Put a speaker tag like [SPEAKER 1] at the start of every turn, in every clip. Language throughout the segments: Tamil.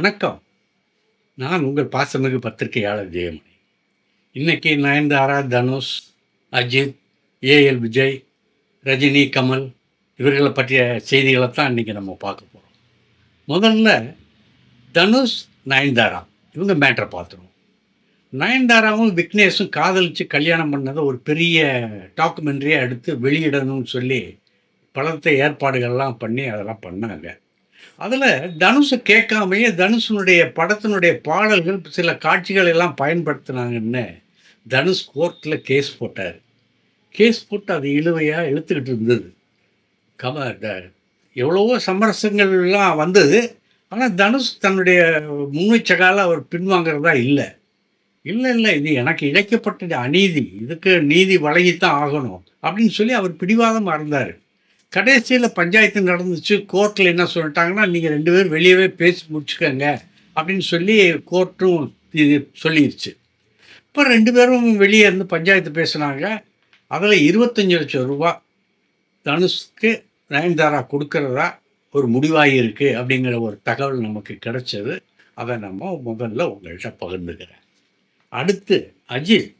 [SPEAKER 1] வணக்கம். நான் உங்கள் பாசமிகு பத்திரிகையாளர் ஜெயமணி. இன்னைக்கு நயன்தாரா தனுஷ் அஜித் ஏஎல் விஜய் ரஜினி கமல் இவர்களை பற்றிய செய்திகளை தான் இன்றைக்கி நம்ம பார்க்க போகிறோம் முதல்ல தனுஷ் நயன்தாரா இவங்க மேட்ரை பார்த்துருவோம். நயன்தாராவும் விக்னேஷும் காதலித்து கல்யாணம் பண்ணதை ஒரு பெரிய டாக்குமெண்ட்ரியை எடுத்து வெளியிடணும்னு சொல்லி பலத்தை ஏற்பாடுகள்லாம் பண்ணி அதெல்லாம் பண்ணாங்க. அதில் தனுஷை கேட்காமையே தனுஷனுடைய படத்தினுடைய பாடல்கள் சில காட்சிகள் எல்லாம் பயன்படுத்தினாங்கன்னு தனுஷ் கோர்ட்டில் கேஸ் போட்டார். கேஸ் போட்டு அது இழுவையாக இழுத்துக்கிட்டு இருந்தது. கம எவ்வளவோ சமரசங்கள்லாம் வந்தது. ஆனால் தனுஷ் தன்னுடைய முன்வைச்சகால அவர் பின்வாங்கிறதா இல்லை. இல்லை இல்லை இது எனக்கு இழைக்கப்பட்ட அநீதி. இதுக்கு நீதி வழங்கித்தான் ஆகணும் அப்படின்னு சொல்லி அவர் பிடிவாதமாக இருந்தார். கடைசியில் பஞ்சாயத்து நடந்துச்சு கோர்ட்டில் என்ன சொல்லிட்டாங்கன்னா நீங்கள் ரெண்டு பேரும் வெளியவே பேசி முடிச்சுக்கோங்க அப்படின்னு சொல்லி கோர்ட்டும் இது சொல்லிடுச்சு இப்போ ரெண்டு பேரும் வெளியே இருந்து பஞ்சாயத்து பேசுனாங்க. அதில் இருபத்தஞ்சி லட்சம் ரூபா தனுஷ்க்கு நயன்தாரா கொடுக்கறதா ஒரு முடிவாகியிருக்கு அப்படிங்கிற ஒரு தகவல் நமக்கு கிடைச்சது. அதை நம்ம முதல்ல உங்கள்கிட்ட பகிர்ந்துக்கிறேன். அடுத்து அஜித்.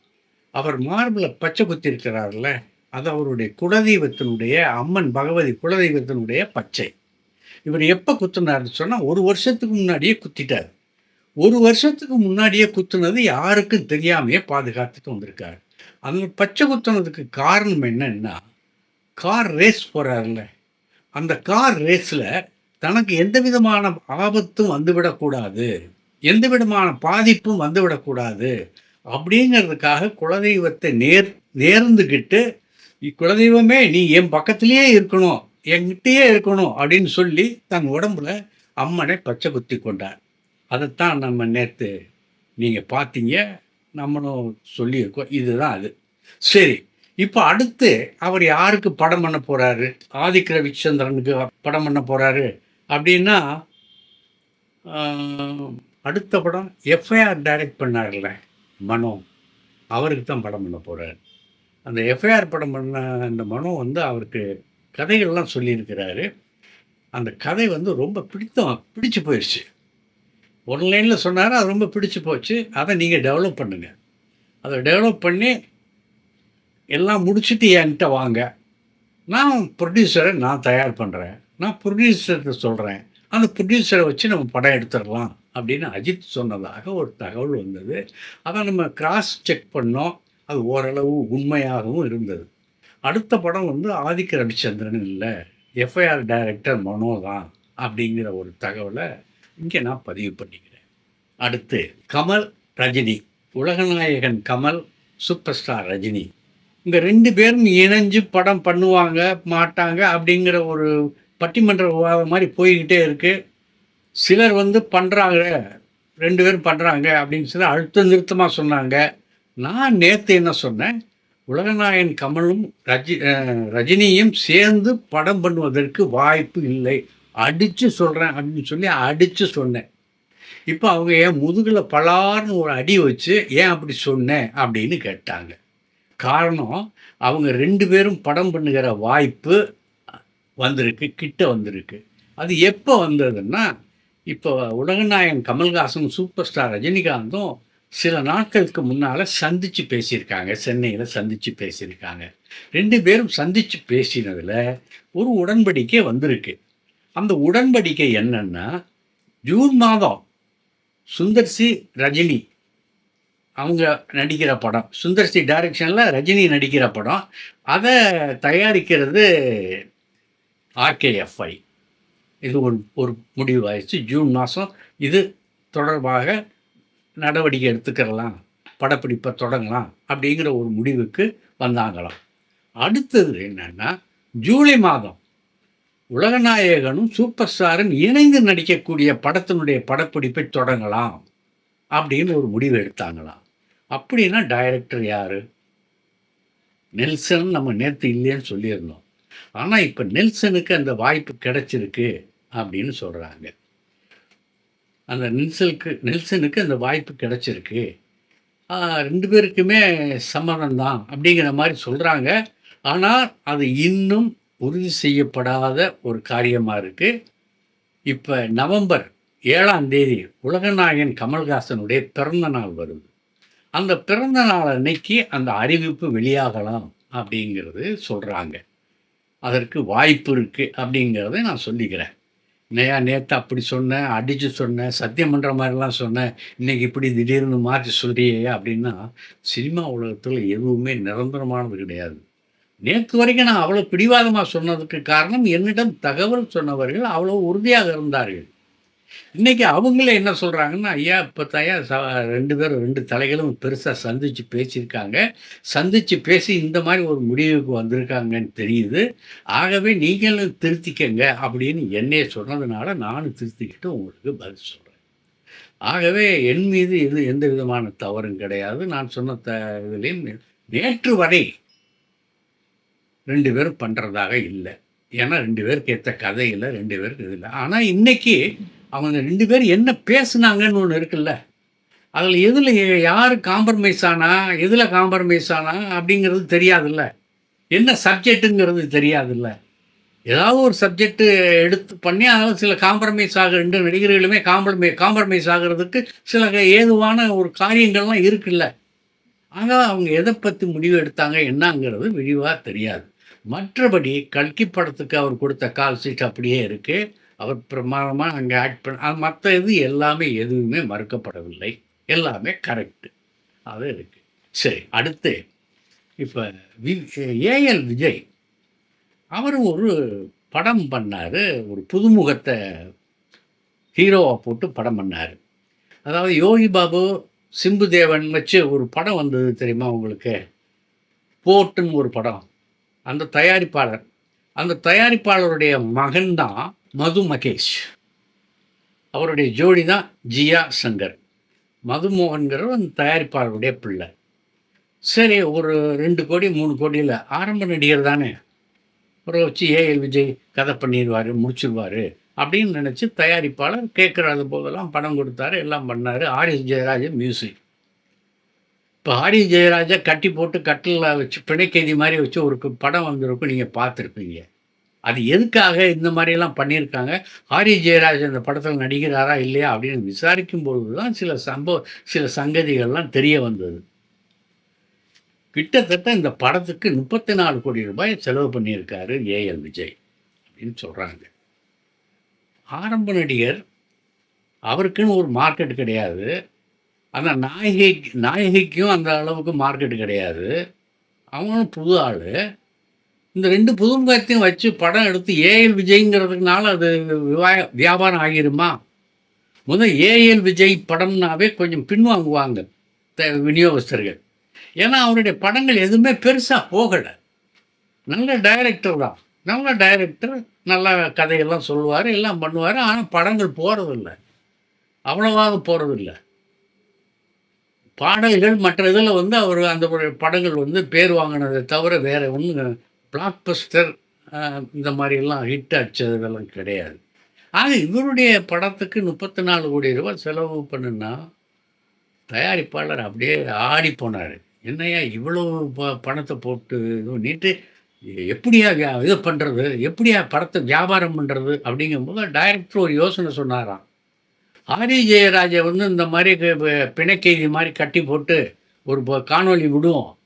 [SPEAKER 1] அவர் மார்பில் பச்சை குத்தி இருக்கிறார்ல அது அவருடைய குலதெய்வத்தினுடைய அம்மன் பகவதி குலதெய்வத்தினுடைய பச்சை. இவர் எப்போ குத்துனார்னு சொன்னால் ஒரு வருஷத்துக்கு முன்னாடியே குத்திட்டார். ஒரு வருஷத்துக்கு முன்னாடியே குத்துனது யாருக்கும் தெரியாமையே பாதுகாத்துட்டு வந்திருக்காரு. அந்த பச்சை குத்துனதுக்கு காரணம் என்னன்னா கார் ரேஸ் போகிறாருல்ல அந்த கார் ரேஸில் தனக்கு எந்த விதமான ஆபத்தும் வந்துவிடக்கூடாது எந்த விதமான பாதிப்பும் வந்துவிடக்கூடாது அப்படிங்கிறதுக்காக குலதெய்வத்தை நேர் நேர்ந்துக்கிட்டு குலதெய்வமே நீ என் பக்கத்திலேயே இருக்கணும் என்கிட்டயே இருக்கணும் அப்படின்னு சொல்லி தன் உடம்புல அம்மனை பச்சை குத்தி கொண்டார். அதைத்தான் நம்ம நேற்று நீங்கள் பார்த்தீங்க நம்மளும் சொல்லியிருக்கோம். இதுதான் அது. சரி இப்போ அடுத்து அவர் யாருக்கு படம் பண்ண போகிறாரு ஆதிக்க ரவிச்சந்திரனுக்கு படம் பண்ண போகிறாரு அப்படின்னா அடுத்த படம் எஃப்ஐஆர் டைரக்ட் பண்ணார்ல மனோ அவருக்கு தான் படம் பண்ண போகிறாரு அந்த எஃப்ஐஆர் படம் பண்ண அந்த மனோ வந்து அவருக்கு கதைகள்லாம் சொல்லியிருக்கிறாரு. அந்த கதை வந்து ரொம்ப பிடித்தம் பிடிச்சு போயிடுச்சு ஒன்லைனில் சொன்னார் அது ரொம்ப பிடிச்சு போச்சு. அதை நீங்கள் டெவலப் பண்ணுங்கள் அதை டெவலப் பண்ணி எல்லாம் முடிச்சுட்டு என்கிட்ட வாங்க. நான் ப்ரொடியூசரை நான் தயார் பண்ணுறேன் நான் ப்ரொடியூசர்கிட்ட சொல்கிறேன் அந்த ப்ரொடியூசரை வச்சு நம்ம படம் எடுத்துடலாம் அப்படின்னு அஜித் சொன்னதாக ஒரு தகவல் வந்தது. அதை நம்ம கிராஸ் செக் பண்ணோம். அது ஓரளவு உண்மையாகவும் இருந்தது. அடுத்த படம் வந்து ஆதிக்க ரவிச்சந்திரன் இல்லை. எஃப்ஐஆர் டைரக்டர் மனோ தான் அப்படிங்கிற ஒரு தகவலை இங்கே நான் பதிவு பண்ணிக்கிறேன். அடுத்து கமல் ரஜினி. உலகநாயகன் கமல் சூப்பர் ஸ்டார் ரஜினி. இந்த ரெண்டு பேரும் இணைஞ்சு படம் பண்ணுவாங்க மாட்டாங்க அப்படிங்கிற ஒரு பட்டிமன்ற விவாதம் மாதிரி போய்கிட்டே இருக்குது சிலர் வந்து பண்ணுறாங்க ரெண்டு பேரும் பண்ணுறாங்க அப்படின்னு சொல்லி அழுத்த நிறுத்தமாக சொன்னாங்க. நான் நேற்று என்ன சொன்னேன்? உலகநாயன் கமலும் ரஜி ரஜினியும் சேர்ந்து படம் பண்ணுவதற்கு வாய்ப்பு இல்லை. அடித்து சொல்கிறேன் அப்படின்னு சொல்லி அடித்து சொன்னேன். இப்போ அவங்க என் முதுகில் பலார்னு ஒரு அடி வச்சு ஏன் அப்படி சொன்னேன் அப்படின்னு கேட்டாங்க. காரணம் அவங்க ரெண்டு பேரும் படம் பண்ணுகிற வாய்ப்பு வந்திருக்கு கிட்ட வந்திருக்கு. அது எப்போ வந்ததுன்னா இப்போ உலகநாயகன் கமல்ஹாசன் சூப்பர் ஸ்டார் ரஜினிகாந்தும் சில நாட்களுக்கு முன்னால் சந்தித்து பேசியிருக்காங்க. சென்னையில் சந்தித்து பேசியிருக்காங்க. ரெண்டு பேரும் சந்தித்து பேசினதில் ஒரு உடன்படிக்கை வந்திருக்கு. அந்த உடன்படிக்கை என்னன்னா ஜூன் மாதம் சுந்தர்சி ரஜினி அவங்க நடிக்கிற படம். சுந்தர்சி டைரக்ஷனில் ரஜினி நடிக்கிற படம். அதை தயாரிக்கிறது ஆர்கேஎஃப்ஐ இது ஒரு ஒரு முடிவாயிடுச்சு ஜூன் மாதம் இது தொடர்பாக நடவடிக்கை எடுத்துக்கிறலாம் படப்பிடிப்பை தொடங்கலாம் அப்படிங்கிற ஒரு முடிவுக்கு வந்தாங்களாம். அடுத்தது என்னன்னா ஜூலை மாதம் உலகநாயகனும் சூப்பர் ஸ்டாரும் இணைந்து நடிக்கக்கூடிய படத்தினுடைய படப்பிடிப்பை தொடங்கலாம் அப்படின்னு ஒரு முடிவு எடுத்தாங்களாம். அப்படின்னா டைரக்டர் யார்? நெல்சன் நம்ம நேற்று இல்லைன்னு சொல்லியிருந்தோம். ஆனால் இப்போ நெல்சனுக்கு அந்த வாய்ப்பு கிடைச்சிருக்கு அப்படின்னு சொல்கிறாங்க அந்த நெல்சனுக்கு நெல்சனுக்கு அந்த வாய்ப்பு கிடச்சிருக்கு. ரெண்டு பேருக்குமே சம்மதம் தான் அப்படிங்கிற மாதிரி சொல்கிறாங்க ஆனால் அது இன்னும் உறுதி செய்யப்படாத ஒரு காரியமாக இருக்குது இப்போ நவம்பர் ஏழாம் தேதி உலகநாயகன் கமல்ஹாசனுடைய பிறந்த நாள் வருது. அந்த பிறந்த நாள் அன்னைக்கு அந்த அறிவிப்பு வெளியாகலாம் அப்படிங்கிறது சொல்கிறாங்க அதற்கு வாய்ப்பு இருக்குது அப்படிங்கிறத நான் சொல்லிக்கிறேன். நேயா நேற்று அப்படி சொன்னேன் அடித்து சொன்னேன் சத்தியம் பண்ணுற மாதிரிலாம் சொன்னேன் இன்னைக்கு இப்படி திடீர்னு மாற்றி சொல்கிறியே அப்படின்னா சினிமா உலகத்தில் எதுவுமே நிரந்தரமானது கிடையாது. நேற்று வரைக்கும் நான் அவ்வளோ பிடிவாதமாக சொன்னதுக்கு காரணம் என்னிடம் தகவல் சொன்னவர்கள் அவ்வளோ உறுதியாக இருந்தார்கள். இன்னைக்கு அவங்களே என்ன சொல்கிறாங்கன்னா ஐயா இப்போ தாயா ச ரெண்டு பேரும் ரெண்டு தலைகளும் பெருசாக சந்தித்து பேசியிருக்காங்க. சந்தித்து பேசி இந்த மாதிரி ஒரு முடிவுக்கு வந்திருக்காங்கன்னு தெரியுது. ஆகவே நீங்களும் திருத்திக்கங்க அப்படின்னு என்னையே சொன்னதுனால நானும் திருத்திக்கிட்டு உங்களுக்கு பதில் சொல்கிறேன் ஆகவே என் மீது இது எந்த விதமான தவறும் கிடையாது. நான் சொன்ன த இதுலேயும் நேற்று வரை ரெண்டு பேரும் பண்ணுறதாக இல்லை. ஏன்னா ரெண்டு பேருக்கு ஏற்ற கதை இல்லை ரெண்டு பேருக்கு இது இல்லை ஆனால் இன்னைக்கு அவங்க ரெண்டு பேரும் என்ன பேசுனாங்கன்னு ஒன்று இருக்குல்ல. அதில் எதில் யார் காம்ப்ரமைஸ் ஆனா எதில் காம்ப்ரமைஸ் ஆனா அப்படிங்கிறது தெரியாதுல்ல. என்ன சப்ஜெக்ட்டுங்கிறது தெரியாதுல்ல. ஏதாவது ஒரு சப்ஜெக்டு எடுத்து பண்ணி அதனால் சில காம்ப்ரமைஸ் ஆக ரெண்டு நடிகர்களுமே காம்ப்ரமை காம்ப்ரமைஸ் ஆகிறதுக்கு சில ஏதுவான ஒரு காரியங்கள்லாம் இருக்குல்ல. ஆக அவங்க எதை பற்றி முடிவு எடுத்தாங்க என்னங்கிறது விரிவாக தெரியாது. மற்றபடி கல்கி படத்துக்கு அவர் கொடுத்த கால் சீட் அப்படியே இருக்குது அவர் பிரமாதமாக அங்கே ஆக்ட் பண்ண மற்ற இது எல்லாமே எதுவுமே மறுக்கப்படவில்லை. எல்லாமே கரெக்டு அது இருக்குது சரி அடுத்து இப்போ வி ஏஎல் விஜய் அவர் ஒரு படம் பண்ணார் ஒரு புதுமுகத்தை ஹீரோவாக போட்டு படம் பண்ணார். அதாவது யோகி பாபு சிம்பு தேவன் வச்சு ஒரு படம் வந்தது தெரியுமா உங்களுக்கு? போட்டுன்னு ஒரு படம். அந்த தயாரிப்பாளர். அந்த தயாரிப்பாளருடைய மகன்தான் மது மகேஷ். அவருடைய ஜோடி தான் ஜியா சங்கர். மதுமோகன்கிறவர் அந்த தயாரிப்பாளருடைய பிள்ளை. சரி ஒரு ரெண்டு கோடி மூணு கோடியில் ஆரம்ப நடிகர் தானே. ஒரு வச்சு ஏஎல் விஜய் கதை பண்ணிடுவார் முடிச்சிருவார் அப்படின்னு நினச்சி தயாரிப்பாளர் கேட்குறது போதெல்லாம் பணம் கொடுத்தாரு எல்லாம் பண்ணார். ஆரிஸ் ஜெயராஜன் மியூசிக். இப்போ ஆரிஸ் ஜெயராஜை கட்டி போட்டு கட்டிலில் வச்சு பிணைக்கைதி மாதிரி வச்சு ஒரு படம் வந்திருக்கும் நீங்கள் பார்த்துருப்பீங்க. அது எதுக்காக இந்த மாதிரியெல்லாம் பண்ணியிருக்காங்க? ஆரிய ஜெயராஜ் அந்த படத்தில் நடிக்கிறாரா இல்லையா அப்படின்னு விசாரிக்கும் பொழுது தான் சில சம்பவ சில சங்கதிகள்லாம் தெரிய வந்தது. கிட்டத்தட்ட இந்த படத்துக்கு முப்பத்தி நாலு கோடி ரூபாய் செலவு பண்ணியிருக்காரு ஏஎல் விஜய் அப்படின்னு சொல்கிறாங்க ஆரம்ப நடிகர் அவருக்குன்னு ஒரு மார்க்கெட் கிடையாது. அந்த நாயகி நாயகிக்கும் அந்த அளவுக்கு மார்க்கெட் கிடையாது. அவங்களும் புது ஆள். இந்த ரெண்டு புதுமுகத்தையும் வச்சு படம் எடுத்து ஏஎல் விஜய்ங்கிறதுனால அது விவா- வியாபாரம் ஆகிருமா? முதல் ஏஎல் விஜய் படம்னாவே கொஞ்சம் பின்வாங்குவாங்க விநியோகஸ்தர்கள். ஏன்னா அவருடைய படங்கள் எதுவுமே பெருசாக போகலை. நல்ல டைரக்டர் தான். நல்ல டைரக்டர் நல்ல கதையெல்லாம் சொல்லுவார் எல்லாம் பண்ணுவார். ஆனால் படங்கள் போகிறதில்ல அவ்வளவாக போகிறதில்ல பாடல்கள் மற்ற இதில் வந்து அவர் அந்த படங்கள் வந்து பேர் வாங்கினதை தவிர வேறு ஒன்றும் பிளாக்பஸ்டர் இந்த மாதிரியெல்லாம் ஹிட் அடிச்சதெல்லாம் கிடையாது. ஆக இவருடைய படத்துக்கு முப்பத்தி நாலு கோடி ரூபாய் செலவு பண்ணுன்னா தயாரிப்பாளர் அப்படியே ஆடி போனார். என்னையா இவ்வளோ ப பணத்தை போட்டு இது பண்ணிட்டு எப்படியா வியா இது பண்ணுறது எப்படியா படத்தை வியாபாரம் பண்ணுறது அப்படிங்கும்போது டைரக்டர் ஒரு யோசனை சொன்னாராம். ஆரி ஜெயராஜை வந்து இந்த மாதிரி க- பிணைக்கைதி மாதிரி கட்டி போட்டு ஒரு காணொலி விடுவோம்.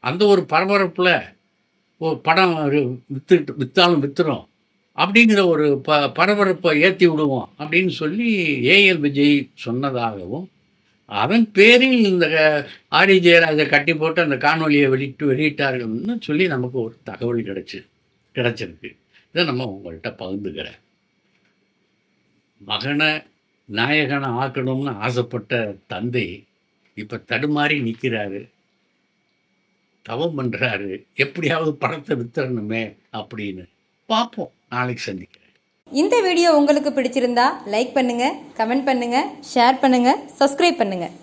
[SPEAKER 1] அந்த ஒரு பரபரப்பில் படம் வித்துட்டு விற்றாலும் விற்றுரும் அப்படிங்கிற ஒரு ப பரபரப்பை ஏற்றி விடுவோம் அப்படின்னு சொல்லி ஏஎல் விஜய் சொன்னதாகவும் அதன் பேரில் இந்த ஆரி. ஜெயராஜை கட்டி போட்டு அந்த காணொலியை வெளியிட்டு வெளியிட்டார்கள்னு சொல்லி நமக்கு ஒரு தகவல் கிடைச்சி கிடைச்சிருக்கு. இதை நம்ம உங்கள்கிட்ட பகிர்ந்துக்கிறேன். மகனை நாயகனை ஆக்கணும்னு ஆசைப்பட்ட தந்தை இப்போ தடுமாறி நிற்கிறாரு தவம் பண்ணுறாரு எப்படியாவது படத்தை வித்தரணுமே அப்படின்னு. பார்ப்போம். நாளைக்கு சந்திக்கிறேன்.
[SPEAKER 2] இந்த வீடியோ உங்களுக்கு பிடிச்சிருந்தா லைக் பண்ணுங்கள் கமெண்ட் பண்ணுங்கள் ஷேர் பண்ணுங்கள் சப்ஸ்கிரைப் பண்ணுங்கள்